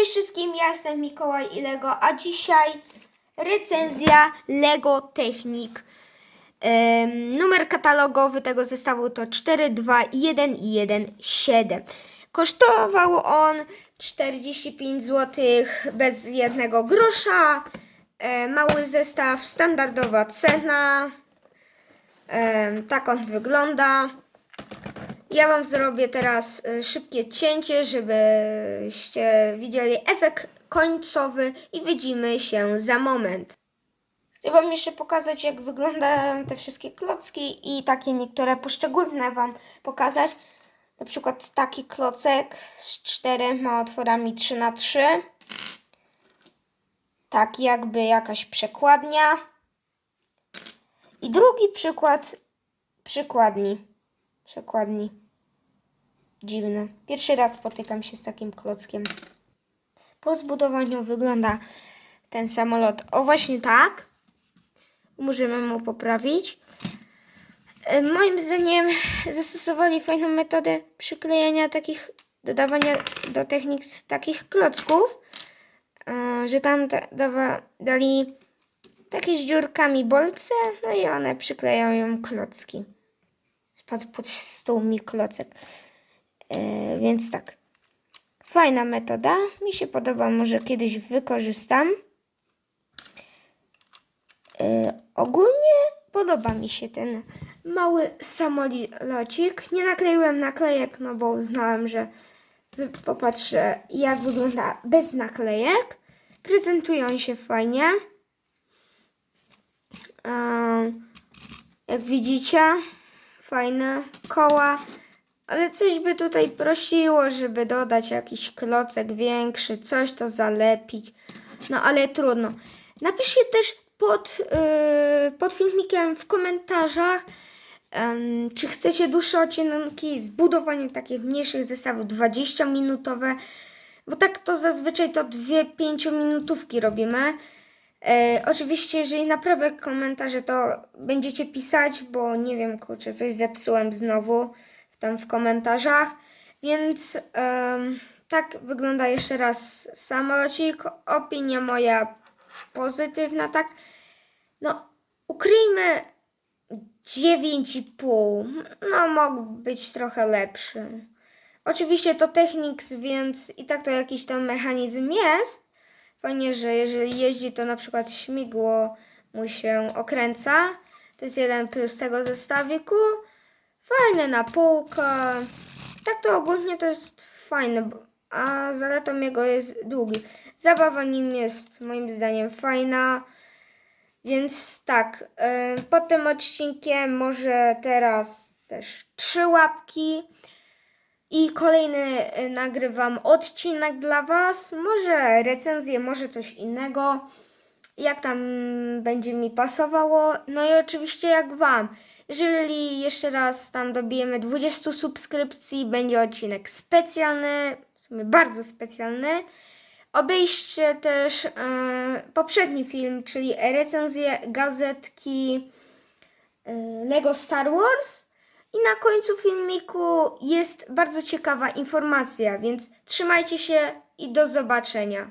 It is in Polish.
Cześć wszystkim, ja jestem Mikołaj i Lego, a dzisiaj recenzja Lego Technik. Em, numer katalogowy tego zestawu to 42117. Kosztował on 45 zł bez jednego grosza. E, mały zestaw, standardowa cena. Em, tak on wygląda. Ja Wam zrobię teraz y, szybkie cięcie, żebyście widzieli efekt końcowy i widzimy się za moment. Chcę Wam jeszcze pokazać, jak wyglądają te wszystkie klocki i takie niektóre poszczególne Wam pokazać. Na przykład taki klocek z czterema otworami 3 na 3 Tak jakby jakaś przekładnia. I drugi przykład przykładni. Przekładni. Dziwne. Pierwszy raz spotykam się z takim klockiem. Po zbudowaniu wygląda ten samolot o właśnie tak. Możemy mu poprawić. E, Moim zdaniem zastosowali fajną metodę przyklejania takich, dodawania do technik takich klocków, e, że tam da, dawa, dali takie z dziurkami bolce, no i one przyklejają klocki. Spadł pod stół mi klocek. E, więc tak. Fajna metoda. Mi się podoba, może kiedyś wykorzystam. E, ogólnie podoba mi się ten mały samolocik. Nie nakleiłem naklejek, no bo uznałem, że popatrzę jak wygląda bez naklejek. Prezentują się fajnie. E, jak widzicie, fajne koła, ale coś by tutaj prosiło, żeby dodać jakiś klocek większy, coś to zalepić. No ale trudno. Napiszcie też pod, yy, pod filmikiem w komentarzach, czy chcecie dłuższe odcinki z budowaniem takich mniejszych zestawów 20-minutowe, bo tak to zazwyczaj to dwie 5-minutówki robimy. E, oczywiście, jeżeli naprawię komentarze, to będziecie pisać, bo nie wiem, kurczę, coś zepsułem znowu tam w komentarzach. Więc em, tak wygląda jeszcze raz samolocik. Opinia moja pozytywna, tak. No, ukryjmy 9,5. No, mógł być trochę lepszy. Oczywiście to Technics, więc i tak to jakiś tam mechanizm jest. Fajnie, że jeżeli jeździ, to na przykład śmigło mu się okręca. To jest jeden plus tego zestawiku. Fajne na półkę. Tak to ogólnie to jest fajne, a zaletą jego jest długi. Zabawa nim jest moim zdaniem fajna. Więc tak, y, pod tym odcinkiem może teraz też trzy łapki. I kolejny y, nagrywam odcinek dla Was. Może recenzję, może coś innego. Jak tam będzie mi pasowało. No i oczywiście jak Wam. Jeżeli jeszcze raz tam dobijemy 20 subskrypcji, będzie odcinek specjalny, w sumie bardzo specjalny. Obejrzcie też y, poprzedni film, czyli recenzję gazetki y, Lego Star Wars. I na końcu filmiku jest bardzo ciekawa informacja, więc trzymajcie się i do zobaczenia.